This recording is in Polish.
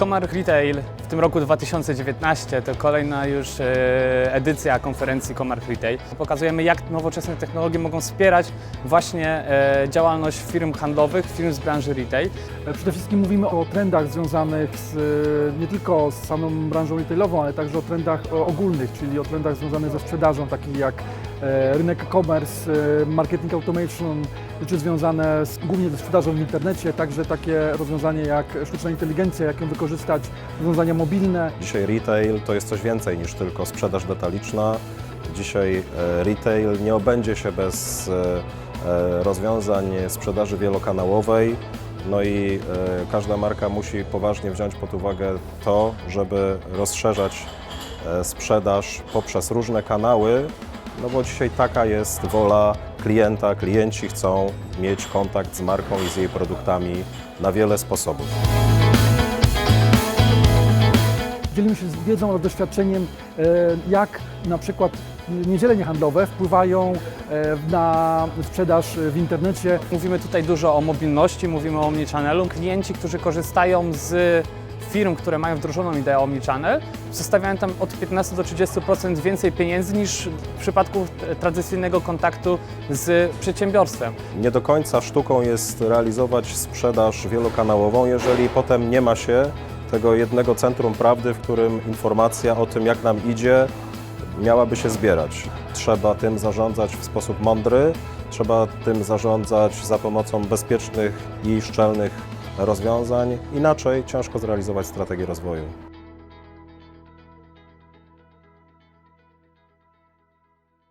Comarch Retail w tym roku 2019 to kolejna już e, edycja konferencji Comarch Retail. Pokazujemy, jak nowoczesne technologie mogą wspierać właśnie e, działalność firm handlowych, firm z branży retail. Przede wszystkim mówimy o trendach związanych z, e, nie tylko z samą branżą retailową, ale także o trendach e, ogólnych, czyli o trendach związanych ze sprzedażą, takich jak e, rynek e-commerce, e, marketing automation, rzeczy związane z, głównie ze sprzedażą w internecie, także takie rozwiązanie jak sztuczna inteligencja, jak ją wykorzystać, rozwiązania mobilne. Dzisiaj retail to jest coś więcej niż tylko sprzedaż detaliczna. Dzisiaj e, retail nie obędzie się bez e, e, rozwiązań sprzedaży wielokanałowej. No i e, każda marka musi poważnie wziąć pod uwagę to, żeby rozszerzać e, sprzedaż poprzez różne kanały, no bo dzisiaj taka jest wola klienta. Klienci chcą mieć kontakt z marką i z jej produktami na wiele sposobów. Dzielimy się z wiedzą oraz doświadczeniem, e, jak na przykład niedziele niehandlowe wpływają e, na sprzedaż w internecie. Mówimy tutaj dużo o mobilności, mówimy o omnichannelu. Klienci, którzy korzystają z firm, które mają wdrożoną ideę omnichannel, zostawiają tam od 15 do 30% więcej pieniędzy niż w przypadku tradycyjnego kontaktu z przedsiębiorstwem. Nie do końca sztuką jest realizować sprzedaż wielokanałową, jeżeli potem nie ma się tego jednego centrum prawdy, w którym informacja o tym, jak nam idzie, miałaby się zbierać. Trzeba tym zarządzać w sposób mądry, trzeba tym zarządzać za pomocą bezpiecznych i szczelnych rozwiązań. Inaczej ciężko zrealizować strategię rozwoju.